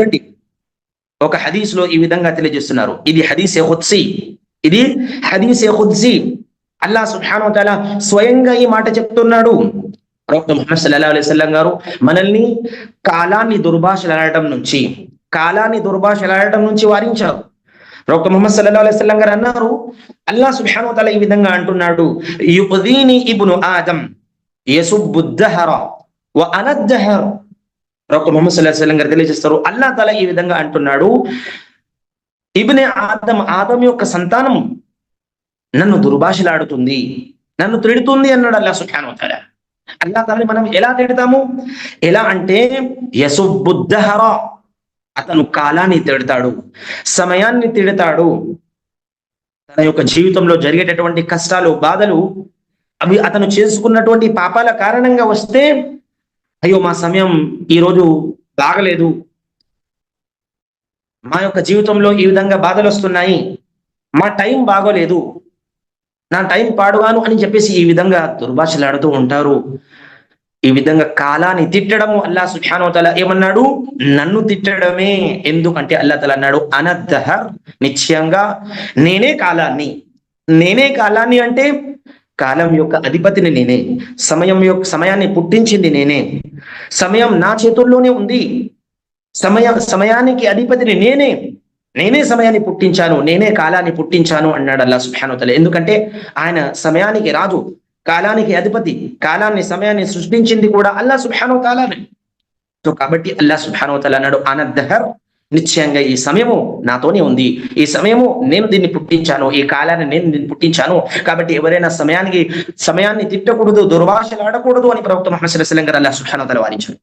చూడండి. ఒక హదీస్లో ఈ విధంగా తెలియజేస్తున్నారు. ఇది హదీసే హుద్సి ఇది హదీసే హుద్సి అల్లా సుహాన్ స్వయంగా ఈ మాట చెప్తున్నాడు. ప్రవక్త ముహమ్మద్ సల్లల్లాహు అలైహి వసల్లం గారు మనల్ని కాలాన్ని దుర్భాషలాడటం నుంచి కాలాన్ని దుర్భాషలాడటం నుంచి వారించారు. ప్రవక్త ముహమ్మద్ సల్లల్లాహు అలైహి వసల్లం గారు అన్నారు అల్లా సుబ్హాను తాలా ఈ విధంగా అంటున్నాడు యుదీని ఇబ్ను ఆదం యసుబ్బుద్దహర వ ప్రవక్త ముహమ్మద్ సల్లాహు గారు తెలియజేస్తారు. అల్లా తల ఈ విధంగా అంటున్నాడు ఇబ్నే ఆదం ఆదం యొక్క సంతానం నన్ను దుర్భాషలాడుతుంది నన్ను తిడుతుంది అన్నాడు అల్లా సుఖాను తల అల్లా తలని మనం ఎలా తిడతాము? ఎలా అంటే యసుబుద్దహర అతను కాలాన్ని తిడతాడు సమయాన్ని తిడతాడు. తన యొక్క జీవితంలో జరిగేటటువంటి కష్టాలు బాధలు అవి అతను చేసుకున్నటువంటి పాపాల కారణంగా వస్తే అయ్యో మా సమయం ఈరోజు బాగలేదు. మా యొక్క జీవితంలో ఈ విధంగా బాధలు వస్తున్నాయి. మా టైం బాగోలేదు. నా టైం పాడుగాను అని చెప్పేసి ఈ విధంగా దుర్భాషలాడుతూ ఉంటారు. ఈ విధంగా కాలాన్ని తిట్టడము అల్లా సుఖానోతల ఏమన్నాడు? నన్ను తిట్టడమే. ఎందుకంటే అల్లా తల అన్నాడు అనద్దహర్ నిశ్చయంగా నేనే కాలాన్ని. నేనే కాలాన్ని అంటే కాలం యొక్క అధిపతిని నేనే. సమయం యొక్క సమయాన్ని పుట్టించింది నేనే. సమయం నా చేతుల్లోనే ఉంది. సమయ సమయానికి అధిపతిని నేనే. నేనే సమయాన్ని పుట్టించాను. నేనే కాలాన్ని పుట్టించాను అన్నాడు అల్లా సుబ్హానుతల ఎందుకంటే ఆయన సమయానికి రాజు కాలానికి అధిపతి. కాలాన్ని సమయాన్ని సృష్టించింది కూడా అల్లా సుబ్హానుతాలానే సో కాబట్టి అల్లా సుబ్హానుతల అన్నాడు అనద్దహర్ నిశ్చయంగా ఈ సమయము నాతోనే ఉంది. ఈ సమయము నేను దీన్ని పుట్టించాను. ఈ కాలాన్ని నేను దీన్ని పుట్టించాను. కాబట్టి ఎవరైనా సమయానికి సమయాన్ని తిట్టకూడదు దుర్భాషలు ఆడకూడదు అని ప్రవక్త మహమ్మద్ సల్లాహం గారు వారించారు.